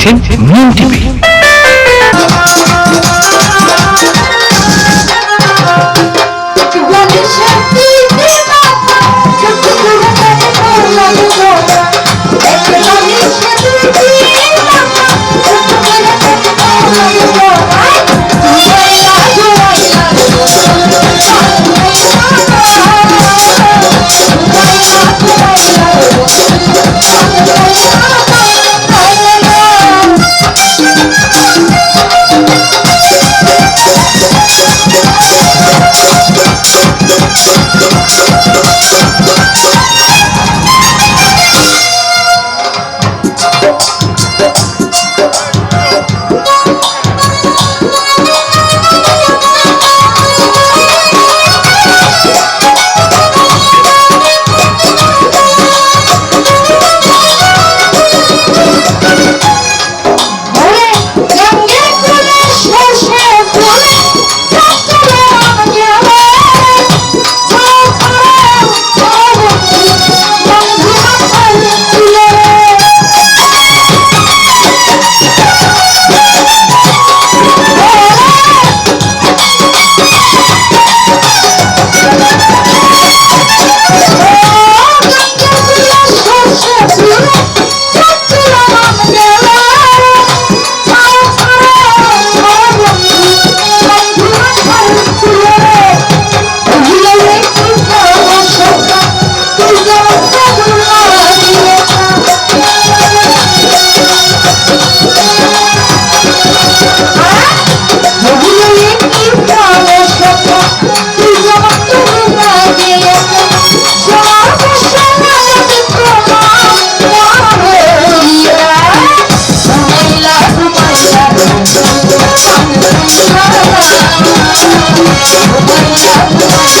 আপনারা দেখছেন new TV Oh, my God.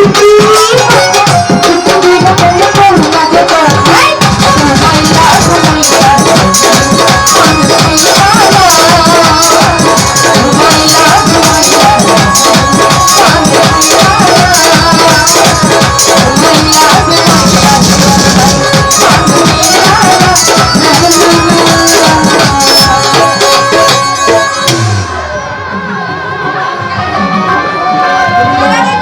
¡Vamos!